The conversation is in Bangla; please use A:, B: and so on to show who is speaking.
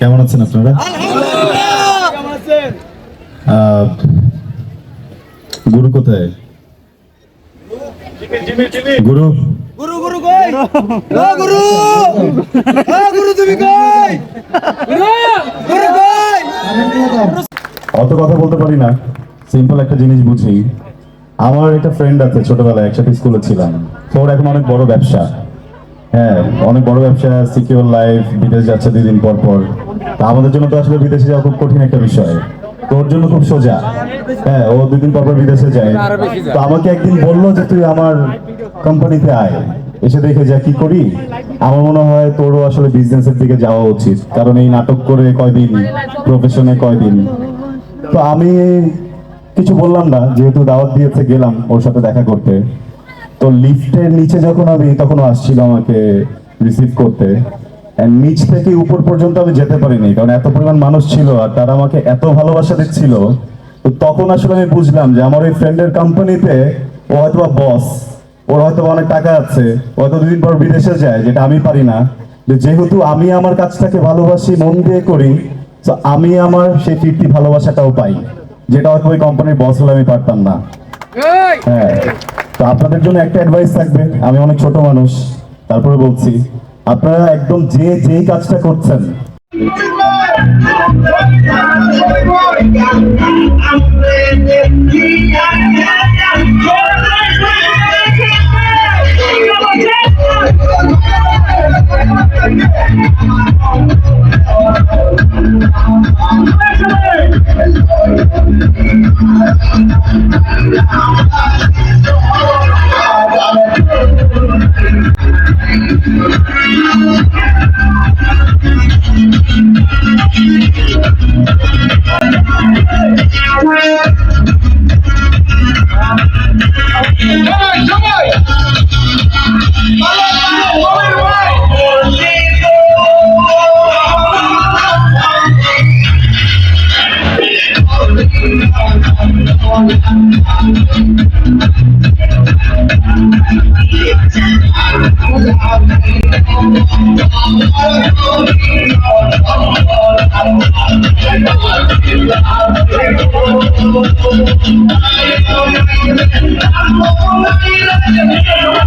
A: কেমন আছেন আপনারা? গুরু কোথায়? গুরু?
B: গুরু গুরু কই? গুরু! গুরু তুমি কই? গুরু কই?
A: অত কথা বলতে পারি না। সিম্পল একটা জিনিস বুঝি। আমার একটা ফ্রেন্ড আছে ছোটবেলায় একসাথে স্কুলে ছিলাম। তো ওর এখন অনেক বড় ব্যবসা। হ্যাঁ অনেক বড় ব্যবসা সিকিউর লাইফ বিদেশ যাচ্ছে দুদিন পর পর। আমাদের জন্য তো আসলে বিদেশে যাওয়া খুব কঠিন একটা বিষয়। তোর জন্য খুব সোজা। হ্যাঁ ও দুই দিন পর বিদেশে যায়। তো আমাকে একদিন বলল যে, তুই আমার কোম্পানিতে আয়। এসে দেখে যা কি করি। আমার মনে হয় তোরও আসলে বিজনেসের দিকে যাওয়া উচিত। কারণ এই নাটক করে কয়দিন প্রফেশনে কয়দিন? তো আমি কিছু বললাম না, যেহেতু দাওয়াত দিয়েছে, গেলাম ওর সাথে দেখা করতে। তো লিফটের নিচে যখন আমি তখন আসছিল আমাকে রিসিভ করতে। নিচ থেকে উপর পর্যন্ত আমি যেতে পারিনি কারণ এত পরিমাণ মানুষ ছিল আর তারা আমাকে এত ভালোবাসা দিচ্ছিল। তো তখন আসলে আমি বুঝলাম যে আমার ওই ফ্রেন্ডের কোম্পানিতে ও হয়তো বস ওর হয়তো অনেক টাকা আছে ও হয়তো দুদিন পর বিদেশে যায় যেটা আমি পারি না। যেহেতু আমি আমার কাজটাকে ভালোবাসি মন দিয়ে করি তো আমি আমার সেই ফিফটি ভালোবাসাটাও পাই যেটা হয়তো ওই কোম্পানির বস হলে আমি পারতাম না। হ্যাঁ তো আপনাদের জন্য একটা অ্যাডভাইস থাকবে আমি অনেক ছোট মানুষ তারপরে বলছি আপনারা একদম যে যেই কাজটা করছেন।
C: সবাই সবাই
D: Thank